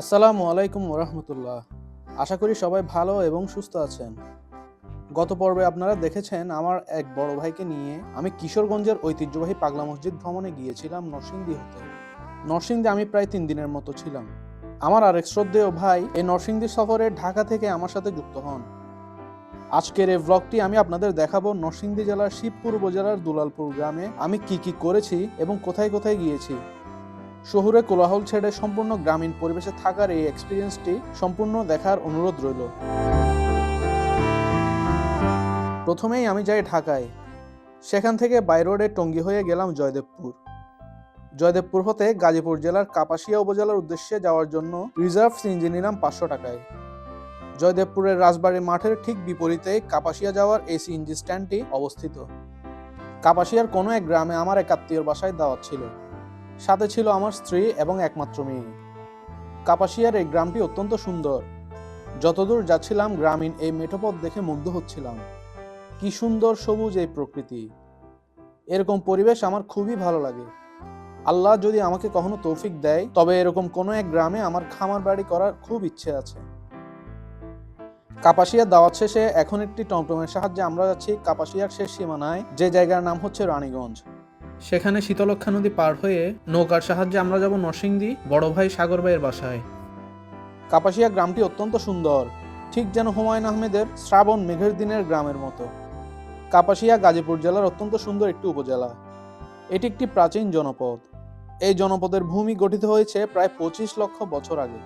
আসসালামু আলাইকুম ওরহমতুল্লাহ। আশা করি সবাই ভালো এবং সুস্থ আছেন। গত পর্বে আপনারা দেখেছেন আমার এক বড় ভাইকে নিয়ে আমি কিশোরগঞ্জের ঐতিহ্যবাহী পাগলা মসজিদ ভ্রমণে গিয়েছিলাম নরসিংদী হতে। নরসিংদী আমি প্রায় তিন দিনের মতো ছিলাম। আমার আরেক শ্রদ্ধেয় ভাই এই নরসিংদী সফরে ঢাকা থেকে আমার সাথে যুক্ত হন। আজকের এই ব্লগটি আমি আপনাদের দেখাবো নরসিংদী জেলার শিবপুর উপজেলার দুলালপুর গ্রামে আমি কি কি করেছি এবং কোথায় কোথায় গিয়েছি। শহুরে কোলাহল ছেড়ে সম্পূর্ণ গ্রামীণ পরিবেশে থাকার এই এক্সপিরিয়েন্সটি সম্পূর্ণ দেখার অনুরোধ রইল। প্রথমেই আমি যাই ঢাকায়। সেখান থেকে বাই রোডে টঙ্গী হয়ে গেলাম জয়দেবপুর। জয়দেবপুর হতে গাজীপুর জেলার কাপাসিয়া উপজেলার উদ্দেশ্যে যাওয়ার জন্য রিজার্ভ সিএনজি নিলাম পাঁচশো টাকায়। জয়দেবপুরের রাজবাড়ী মাঠের ঠিক বিপরীতে কাপাসিয়া যাওয়ার এই সিএনজি স্ট্যান্ডটি অবস্থিত। কাপাসিয়ার কোনো এক গ্রামে আমার এক আত্মীয়র বাসায় দাওয়াত ছিল। সাথে ছিল আমার স্ত্রী এবং একমাত্র মেয়ে। কাপাসিয়ার এই গ্রামটি অত্যন্ত সুন্দর। যতদূর যাচ্ছিলাম গ্রামীণ এই মেঠোপথ দেখে মুগ্ধ হচ্ছিলাম। কি সুন্দর সবুজ এই প্রকৃতি। এরকম পরিবেশ আমার খুবই ভালো লাগে। আল্লাহ যদি আমাকে কখনো তৌফিক দেয়, তবে এরকম কোনো এক গ্রামে আমার খামার বাড়ি করার খুব ইচ্ছে আছে। কাপাসিয়ার দাওয়াত শেষে এখন একটি টমটমের সাহায্যে আমরা যাচ্ছি কাপাসিয়ার শেষ সীমানায়, যে জায়গার নাম হচ্ছে রানীগঞ্জ। সেখানে শীতলক্ষা নদী পার হয়ে নৌকার সাহায্যে আমরা যাব নরসিংদী বড় ভাই সাগর ভাইয়ের বাসায়। কাপাসিয়া গ্রামটি অত্যন্ত সুন্দর, ঠিক যেন হুমায়ুন আহমেদের শ্রাবণ মেঘের দিনের গ্রামের মতো। কাপাসিয়া গাজীপুর জেলার অত্যন্ত সুন্দর একটি উপজেলা। এটি একটি প্রাচীন জনপদ। এই জনপদের ভূমি গঠিত হয়েছে প্রায় পঁচিশ লক্ষ বছর আগে।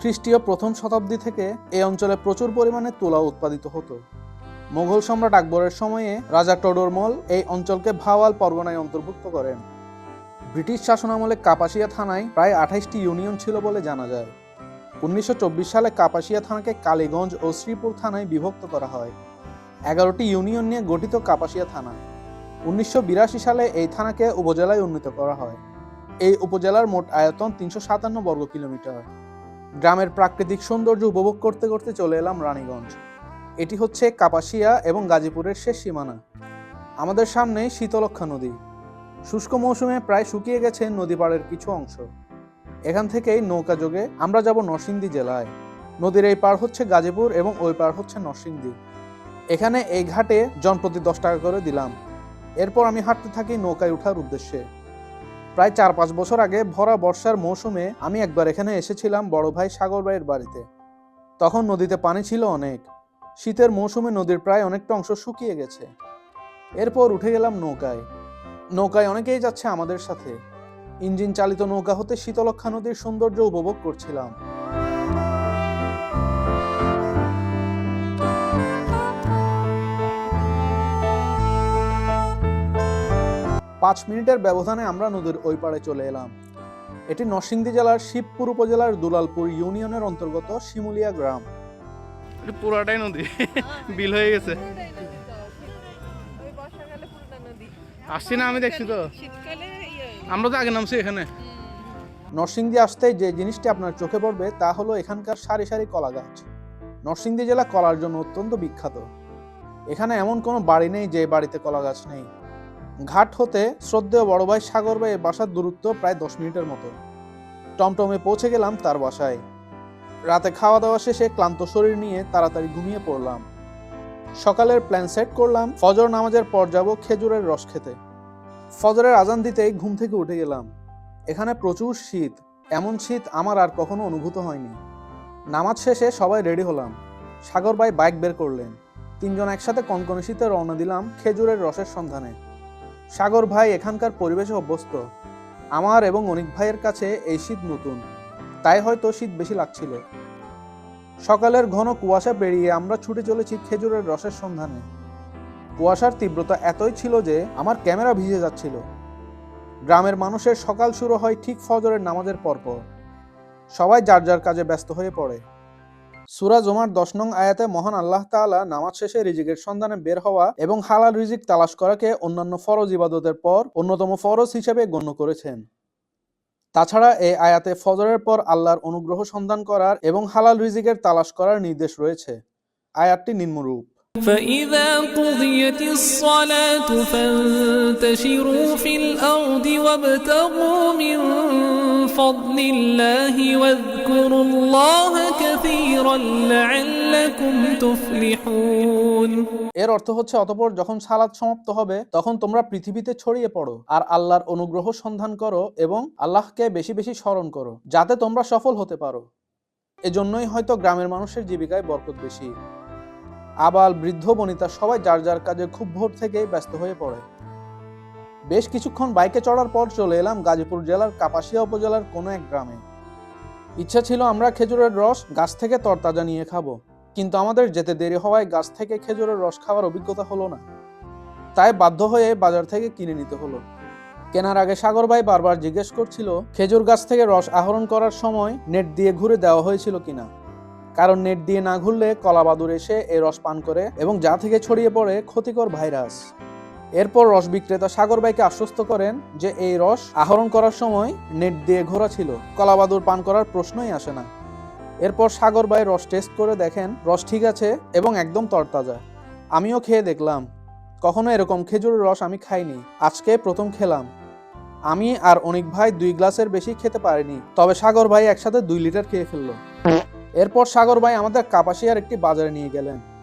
খ্রিস্টীয় প্রথম শতাব্দী থেকে এই অঞ্চলে প্রচুর পরিমাণে তুলা উৎপাদিত হতো। মোগল সম্রাট আকবরের সময়ে রাজা টডরমল এই অঞ্চলকে ভাওয়াল পরগনায় অন্তর্ভুক্ত করেন ব্রিটিশ শাসনামলে কাপাসিয়া থানায় প্রায় আঠাইশটি ইউনিয়ন ছিল বলে জানা যায়। উনিশশো চব্বিশ সালে কাপাসিয়া থানাকে কালীগঞ্জ ও শ্রীপুর থানায় বিভক্ত করা হয়। এগারোটি ইউনিয়ন নিয়ে গঠিত কাপাসিয়া থানা। উনিশশো বিরাশি সালে এই থানাকে উপজেলায় উন্নীত করা হয়। এই উপজেলার মোট আয়তন তিনশো সাতান্ন বর্গ কিলোমিটার। গ্রামের প্রাকৃতিক সৌন্দর্য উপভোগ করতে করতে চলে এলাম রানীগঞ্জ। এটি হচ্ছে কাপাসিয়া এবং গাজীপুরের শেষ সীমানা। আমাদের সামনে শীতলক্ষা নদী। শুষ্ক মৌসুমে প্রায় শুকিয়ে গেছে নদী পাড়ের কিছু অংশ। এখান থেকেই নৌকা যোগে আমরা যাব নরসিংদী জেলায়। নদীর এই পার হচ্ছে গাজীপুর এবং ওই পার হচ্ছে নরসিংদী। এখানে এই ঘাটে জনপ্রতি দশ টাকা করে দিলাম। এরপর আমি হাঁটতে থাকি নৌকায় ওঠার উদ্দেশ্যে। প্রায় চার পাঁচ বছর আগে ভরা বর্ষার মৌসুমে আমি একবার এখানে এসেছিলাম বড় ভাই সাগর ভাইয়ের বাড়িতে। তখন নদীতে পানি ছিল অনেক। শীতের মৌসুমে নদীর প্রায় অনেকটা অংশ শুকিয়ে গেছে। এরপর উঠে গেলাম নৌকায়। নৌকায় অনেকেই যাচ্ছে আমাদের সাথে। ইঞ্জিন চালিত নৌকা হতে শীতলক্ষা নদীর সৌন্দর্য উপভোগ করছিলাম। পাঁচ মিনিটের ব্যবধানে আমরা নদীর ওই পাড়ে চলে এলাম। এটি নরসিংদী জেলার শিবপুর উপজেলার দুলালপুর ইউনিয়নের অন্তর্গত শিমুলিয়া গ্রাম। এটা পুরাটাই নদী। বিল হয়ে গেছে। আসছি না আমি দেখছি তো। আমরা তো আগে নামছি এখানে। নরসিংদী আসতে যে জিনিসটি আপনার চোখে পড়বে তা হলো এখানকার সারি সারি কলা গাছ। নরসিংদী জেলা কলার জন্য অত্যন্ত বিখ্যাত। এখানে এমন কোনো বাড়ি নেই যে বাড়িতে কলা গাছ নেই। ঘাট হতে শ্রদ্ধেয় বড় ভাই সাগর ভাইয়ের বাসার দূরত্ব প্রায় দশ মিনিটের মতো। টমটমে পৌঁছে গেলাম তার বাসায়। রাতে খাওয়া দাওয়া শেষে ক্লান্ত শরীর নিয়ে তাড়াতাড়ি ঘুমিয়ে পড়লাম। সকালের প্ল্যান সেট করলাম, ফজর নামাজের পর যাব খেজুরের রস খেতে। ফজরের আজান দিতেই ঘুম থেকে উঠে গেলাম। এখানে প্রচুর শীত, এমন শীত আমার আর কখনো অনুভূত হয়নি। নামাজ শেষে সবাই রেডি হলাম। সাগর ভাই বাইক বের করলেন। তিনজন একসাথে কনকনে শীতে রওনা দিলাম খেজুরের রসের সন্ধানে। সাগর ভাই এখানকার পরিবেশে অভ্যস্ত। আমার এবং অনিক ভাইয়ের কাছে এই শীত নতুন। তাই হয়তো শীত বেশি লাগছিল। সকালের ঘন কুয়াশা পেরিয়ে আমরা ছুটে চলেছি খেজুরের রসের সন্ধানে। কুয়াশার তীব্রতা এতই ছিল যে আমার ক্যামেরা ভিজে যাচ্ছিল। গ্রামের মানুষের সকাল শুরু হয় ঠিক ফজরের নামাজের পরপর। সবাই যার যার কাজে ব্যস্ত হয়ে পড়ে। সুরা জমার দশ নং আয়াতে মহান আল্লাহ তাআলা নামাজ শেষে রিজিকের সন্ধানে বের হওয়া এবং হালাল রিজিক তালাশ করাকে অন্যান্য ফরজ ইবাদতের পর অন্যতম ফরজ হিসেবে গণ্য করেছেন। তাছাড়া এই আয়াতে ফজরের পর আল্লাহর অনুগ্রহ সন্ধান করার এবং হালাল রিজিকের তালাশ করার নির্দেশ রয়েছে আয়াতটি নিম্নরূপ فإذا قضيت الصلاة فانتشروا في الأرض وابتغوا من فضل الله واذكروا الله كثيرا لعلكم تفلحون এর অর্থ হচ্ছে অতপর যখন সালাদ সমাপ্ত হবে তখন তোমরা পৃথিবীতে ছড়িয়ে পড়ো আর আল্লাহর অনুগ্রহ সন্ধান করো এবং আল্লাহকে বেশি বেশি স্মরণ করো যাতে তোমরা সফল হতে পারো এজন্যই হয়তো গ্রামের মানুষের জীবিকায় বরকত বেশি আবাল বৃদ্ধ বনিতা সবাই যার যার কাজে খুব ভোর থেকেই ব্যস্ত হয়ে পড়ে বেশ কিছুক্ষণ বাইকে চড়ার পর চলে এলাম গাজীপুর জেলার কাপাসিয়া উপজেলার কোনো এক গ্রামে। ইচ্ছা ছিল আমরা খেজুরের রস গাছ থেকে তরতাজা নিয়ে খাব, কিন্তু আমাদের যেতে দেরি হওয়ায় গাছ থেকে খেজুরের রস খাওয়ার অভিজ্ঞতা হলো না। তাই বাধ্য হয়ে বাজার থেকে কিনে নিতে হলো। কেনার আগে সাগর ভাই বারবার জিজ্ঞেস করছিল, খেজুর গাছ থেকে রস আহরণ করার সময় নেট দিয়ে ঘুরে দেওয়া হয়েছিল কিনা? কারণ নেট দিয়ে না ঘুরলে কলাবাদুর এসে এ রস পান করে এবং যা থেকে ছড়িয়ে পড়ে ক্ষতিকর ভাইরাস। এরপর রস বিক্রেতা সাগর ভাইকে আশ্বস্ত করেন যে এই রস আহরণ করার সময় নেট দিয়ে ঘোরা ছিল। কলাবাদুর পান করার প্রশ্নই আসে না। এরপর সাগর ভাই রস টেস্ট করে দেখেন, রস ঠিক আছে এবং একদম তরতাজা। আমিও খেয়ে দেখলাম। কখনো এরকম খেজুরের রস আমি খাইনি। আজকে প্রথম খেলাম। আমি আর অনেক ভাই দুই গ্লাসের বেশি খেতে পারিনি। তবে সাগর ভাই একসাথে দুই লিটার খেয়ে ফেলল। এরপর সাগর ভাই আমাদের কাপাসিয়ার একটি বাজারে নিয়ে গেলেন।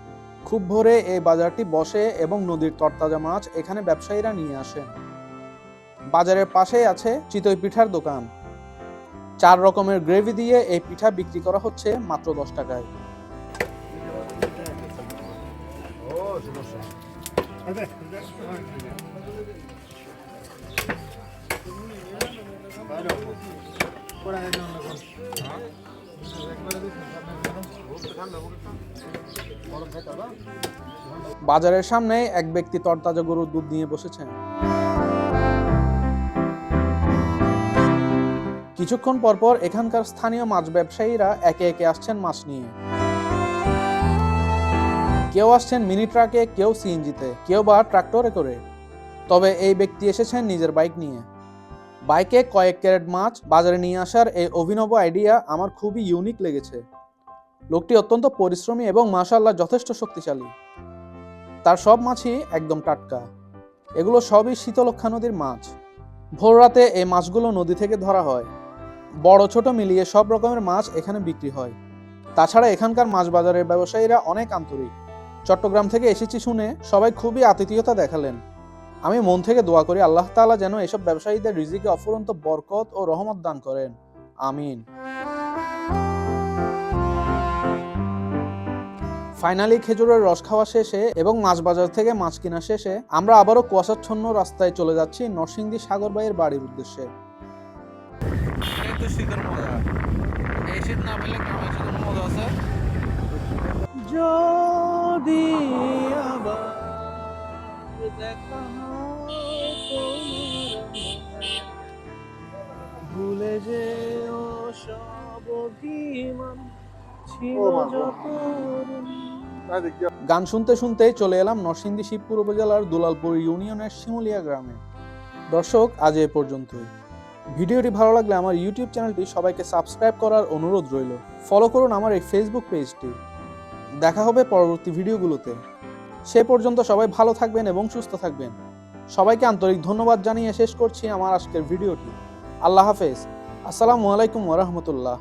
খুব ভোরে এই বাজারটি বসে এবং নদীর তরতাজা মাছ এখানে ব্যবসায়ীরা নিয়ে আসেন। বাজারের পাশেই আছে চিতই পিঠার দোকান। চার রকমের গ্রেভি দিয়ে এই পিঠা বিক্রি করা হচ্ছে মাত্র দশ টাকায়। বাজারের সামনে এক ব্যক্তি তরতাজা গরুর দুধ নিয়ে বসেছেন। কিছুক্ষণ পরপর এখানকার স্থানীয় মাছ ব্যবসায়ীরা একে একে আসছেন মাছ নিয়ে। কেউ আসছেন মিনি ট্রাকে, কেউ সিএনজিতে, কেউ বা ট্রাক্টরে করে। তবে এই ব্যক্তি এসেছেন নিজের বাইক নিয়ে। বাইকে কয়েক ক্যারেট মাছ বাজারে নিয়ে আসার এই অভিনব আইডিয়া আমার খুবই ইউনিক লেগেছে। লোকটি অত্যন্ত পরিশ্রমী এবং মাশাল্লাহ যথেষ্ট শক্তিশালী। তার সব মাছই একদম টাটকা। এগুলো সবই শীতলক্ষা নদীর মাছ। ভোর রাতে এই মাছগুলো নদী থেকে ধরা হয়। বড় ছোট মিলিয়ে সব রকমের মাছ এখানে বিক্রি হয়। তাছাড়া এখানকার মাছ বাজারের ব্যবসায়ীরা অনেক আন্তরিক। চট্টগ্রাম থেকে এসেছি শুনে সবাই খুবই আতিথেয়তা দেখালেন। আমি মন থেকে দোয়া করি আল্লাহ তাআলা যেন এসব ব্যবসায়ীদের রিজিকে অফুরন্ত বরকত ও রহমত দান করেন। আমিন। ফাইনালি খেজুরের রস খাওয়া শেষে এবং মাছ বাজার থেকে মাছ কিনা শেষে আমরা আবারও কুয়াশাচ্ছন্ন রাস্তায় চলে যাচ্ছি নরসিংদী সাগর ভাইয়ের বাড়ির উদ্দেশ্যে। যদি আবার দেখা ভুলে যে সব অভিমান গান শুনতে শুনতে চলে এলাম নরসিংদী শিবপুর উপজেলার দুলালপুর ইউনিয়নের শিমুলিয়া গ্রামে। দর্শক আজ এ পর্যন্তই। ভিডিওটি ভালো লাগলে আমার ইউটিউব চ্যানেলটি সবাইকে সাবস্ক্রাইব করার অনুরোধ রইল। ফলো করুন আমার এই ফেসবুক পেজটি দেখা হবে পরবর্তী ভিডিওগুলোতে। সে পর্যন্ত সবাই ভালো থাকবেন এবং সুস্থ থাকবেন। সবাইকে আন্তরিক ধন্যবাদ জানিয়ে শেষ করছি আমার আজকের ভিডিওটি। আল্লাহ হাফেজ। আসসালামু আলাইকুম ওরহমতুল্লাহ